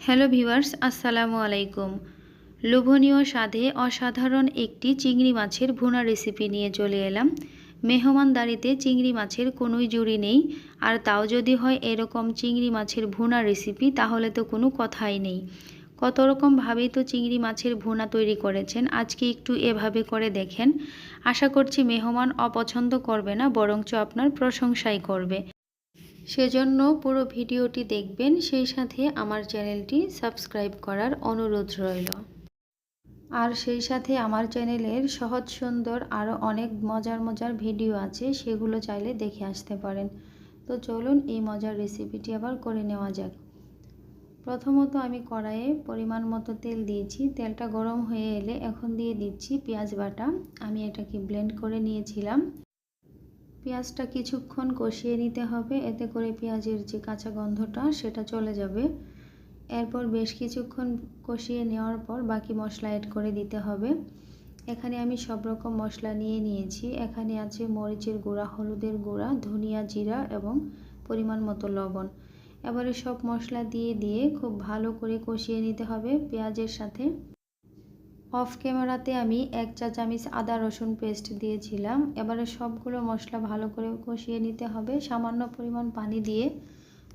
Hello viewers, আসসালামু আলাইকুম। লোভনীয় স্বাদে অসাধারণ একটি চিংড়ি মাছের ভুনা রেসিপি নিয়ে চলে এলাম। মেহমানদারিতে চিংড়ি মাছের কোনোই জুড়ি নেই। আর তাও যদি হয় এরকম চিংড়ি মাছের ভুনা রেসিপি তাহলে তো কোনো কথাই নেই। কত রকমভাবেই তো চিংড়ি মাছের ভুনা তৈরি করেছেন, আজকে একটু এভাবে করে দেখেন। আশা করছি মেহমান অপছন্দ করবে না, বরঞ্চ আপনার প্রশংসাই করবে। সেজন্য পুরো ভিডিওটি দেখবেন। সেই সাথে আমার চ্যানেলটি সাবস্ক্রাইব করার অনুরোধ রইল। আর সেই সাথে আমার চ্যানেলের সহজ, সুন্দর, আরও অনেক মজার মজার ভিডিও আছে, সেগুলো চাইলে দেখে আসতে পারেন। তো চলুন এই মজার রেসিপিটি আবার করে নেওয়া যাক। প্রথমত আমি কড়াইয়ে পরিমাণ মতো তেল দিয়েছি। তেলটা গরম হয়ে এলে এখন দিয়ে দিচ্ছি পেঁয়াজ বাটা। আমি এটাকে ব্লেন্ড করে নিয়েছিলাম। পেঁয়াজটা কিছুক্ষণ কষিয়ে নিতে হবে। এতে করে পেঁয়াজের যে কাঁচা গন্ধটা, সেটা চলে যাবে। এরপর বেশ কিছুক্ষণ কষিয়ে নেওয়ার পর বাকি মশলা অ্যাড করে দিতে হবে। এখানে আমি সব রকম মশলা নিয়ে নিয়েছি। এখানে আছে মরিচের গুঁড়া, হলুদের গুঁড়া, ধনিয়া জিরা এবং পরিমাণ মতো লবণ। এবারে সব মশলা দিয়ে দিয়ে খুব ভালো করে কষিয়ে নিতে হবে। পেঁয়াজের সাথে অফ ক্যামেরাতে আমি এক চা চামচ আদা রসুন পেস্ট দিয়েছিলাম। এবারে সবগুলো মশলা ভালো করে কষিয়ে নিতে হবে। সামান্য পরিমাণ পানি দিয়ে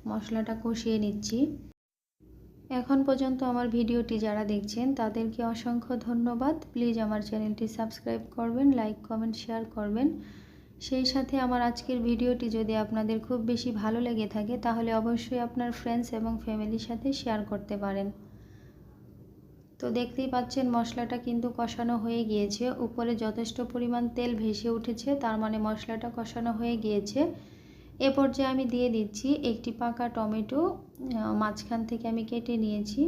মশলাটা কষিয়ে নিচ্ছি। এখন পর্যন্ত আমার ভিডিওটি যারা দেখছেন, তাদেরকে অসংখ্য ধন্যবাদ। প্লিজ আমার চ্যানেলটি সাবস্ক্রাইব করবেন, লাইক, কমেন্ট, শেয়ার করবেন। সেই সাথে আমার আজকের ভিডিওটি যদি আপনাদের খুব বেশি ভালো লেগে থাকে, তাহলে অবশ্যই আপনার ফ্রেন্ডস এবং ফ্যামিলির সাথে শেয়ার করতে পারেন। তো দেখতেই পাচ্ছেন মশলাটা কিন্তু কষানো হয়ে গিয়েছে। উপরে যথেষ্ট পরিমাণ তেল ভেসে উঠেছে, তার মানে মশলাটা কষানো হয়ে গিয়েছে। এ পর্যায়ে আমি দিয়ে দিচ্ছি একটি পাকা টমেটো মাঝখান থেকে আমি কেটে নিয়েছি।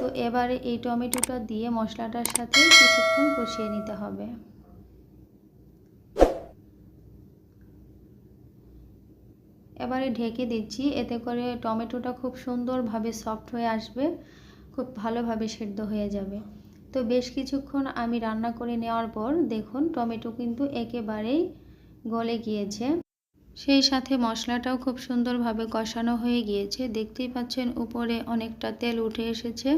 তো এবারে এই টমেটোটা দিয়ে মশলাটার সাথে কিছুক্ষণ কষিয়ে নিতে হবে। এবারে ঢেকে দিচ্ছি, এতে করে টমেটোটা খুব সুন্দরভাবে সফট হয়ে আসবে। খুব ভালোভাবে সেদ্ধ হয়ে যাবে। তো বেশ কিছুক্ষণ আমি রান্না করে নেওয়ার পর দেখুন টমেটো কিন্তু একেবারেই গলে গিয়েছে। সেই সাথে মশলাটাও খুব সুন্দরভাবে কষানো হয়ে গিয়েছে। দেখতেই পাচ্ছেন উপরে অনেকটা তেল উঠে এসেছে।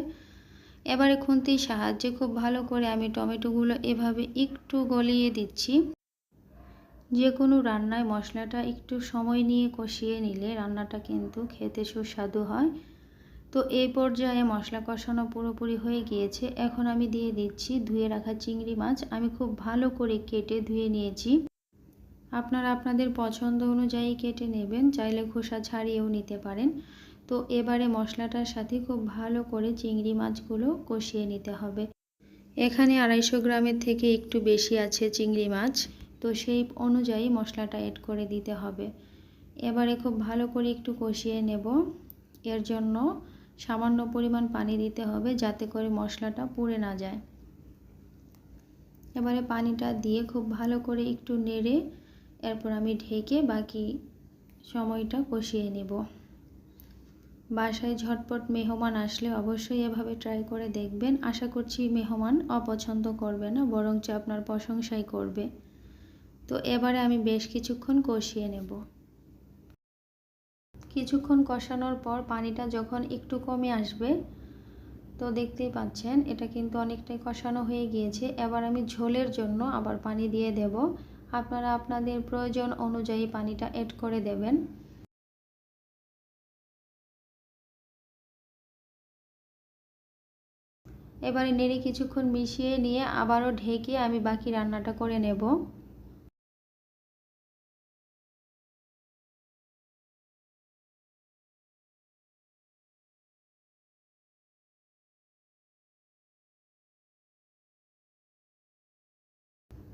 এবারে খুন্তির সাহায্যে খুব ভালো করে আমি টমেটোগুলো এভাবে একটু গলিয়ে দিচ্ছি। যে কোনো রান্নায় মশলাটা একটু সময় নিয়ে কষিয়ে নিলে রান্নাটা কিন্তু খেতে সুস্বাদু হয়। তো এই পর্যায়ে মশলা কষানো পুরোপুরি হয়ে গিয়েছে। এখন আমি দিয়ে দিচ্ছি ধুয়ে রাখা চিংড়ি মাছ। আমি খুব ভালো করে কেটে ধুয়ে নিয়েছি। আপনারা আপনাদের পছন্দ অনুযায়ী কেটে নেবেন, চাইলে খোসা ছাড়িয়েও নিতে পারেন। তো এবারে মশলাটার সাথে খুব ভালো করে চিংড়ি মাছগুলো কষিয়ে নিতে হবে। এখানে আড়াইশো গ্রামের থেকে একটু বেশি আছে চিংড়ি মাছ। তো সেই অনুযায়ী মশলাটা অ্যাড করে দিতে হবে। এবারে খুব ভালো করে একটু কষিয়ে নেব। এর জন্য সামান্য পরিমাণ পানি দিতে হবে যাতে করে মশলাটা পুড়ে না যায়। এবারে পানিটা দিয়ে খুব ভালো করে একটু নেড়ে এরপর আমি ঢেকে বাকি সময়টা কষিয়ে নেব। বাসায় ঝটপট মেহমান আসলে অবশ্যই এভাবে ট্রাই করে দেখবেন। আশা করছি মেহমান অপছন্দ করবে না, বরঞ্চ আপনার প্রশংসাই করবে। তো এবারে আমি বেশ কিছুক্ষণ কষিয়ে নেব। কিছুক্ষণ কষানোর পর পানিটা যখন একটু কমে আসবে, তো দেখতেই পাচ্ছেন এটা কিন্তু অনেকটাই কষানো হয়ে গিয়েছে। এবার আমি ঝোলের জন্য আবার পানি দিয়ে দেব। আপনারা আপনাদের প্রয়োজন অনুযায়ী পানিটা অ্যাড করে দেবেন। এবারে নেড়ে কিছুক্ষণ মিশিয়ে নিয়ে আবারও ঢেকে আমি বাকি রান্নাটা করে নেব।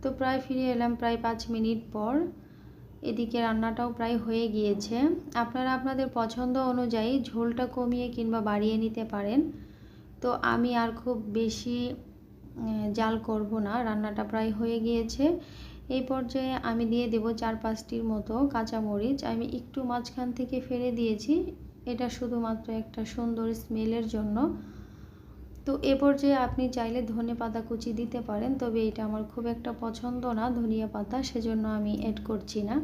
তো প্রায় ফিরে এলাম প্রায় পাঁচ মিনিট পর। এদিকে রান্নাটাও প্রায় হয়ে গিয়েছে। আপনারা আপনাদের পছন্দ অনুযায়ী ঝোলটা কমিয়ে কিংবা বাড়িয়ে নিতে পারেন। তো আমি আর খুব বেশি জাল করব না। রান্নাটা প্রায় হয়ে গিয়েছে। এই পর্যায়ে আমি দিয়ে দেব চার পাঁচটির মতো কাঁচামরিচ। আমি একটু মাঝখান থেকে ফেলে দিয়েছি। এটা শুধুমাত্র একটা সুন্দর স্মেলের জন্য। তো এ পর্যায়ে আপনি চাইলে ধনে পাতা কুচি দিতে পারেন, তবে এটা আমার খুব একটা পছন্দ না ধনিয়া পাতা, সেজন্য আমি অ্যাড করছি না।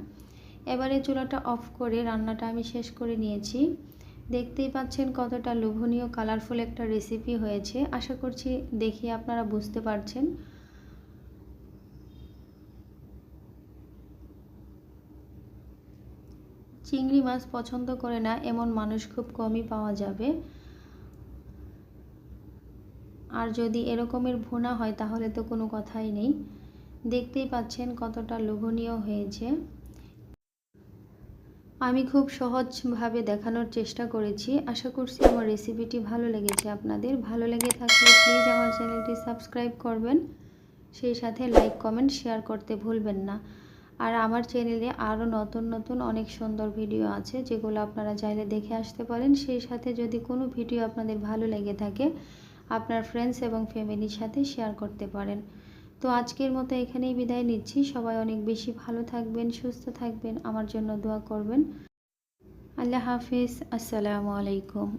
এবারে চুলাটা অফ করে রান্নাটা আমি শেষ করে নিয়েছি। দেখতেই পাচ্ছেন কতটা লোভনীয় কালারফুল একটা রেসিপি হয়েছে। আশা করছি দেখি আপনারা বুঝতে পারছেন। চিংড়ি মাছ পছন্দ করে না, এমন মানুষ খুব কমই পাওয়া যাবে। আর যদি এরকমের ভুনা হয়, তাহলে তো কোনো কথাই নেই। দেখতেই পাচ্ছেন কতটা লোভনীয় হয়েছে। আমি খুব সহজভাবে দেখানোর চেষ্টা করেছি। আশা করছি আমার রেসিপিটি ভালো লেগেছে আপনাদের। ভালো লেগে থাকলে প্লিজ আমার চ্যানেলটি সাবস্ক্রাইব করবেন। সেই সাথে লাইক কমেন্ট শেয়ার করতে ভুলবেন না। আর আমার চ্যানেলে আরও নতুন নতুন অনেক সুন্দর ভিডিও আছে, যেগুলো আপনারা চাইলে দেখে আসতে পারেন। সেই সাথে যদি কোনো ভিডিও আপনাদের ভালো লেগে থাকে আপনার ফ্রেন্ডস এবং ফ্যামিলির সাথে শেয়ার করতে পারেন। তো আজকের মতো এখানেই বিদায় নিচ্ছি। সবাই অনেক বেশি ভালো থাকবেন, সুস্থ থাকবেন। আমার জন্য দোয়া করবেন। আল্লাহ হাফিজ। আসসালামু আলাইকুম।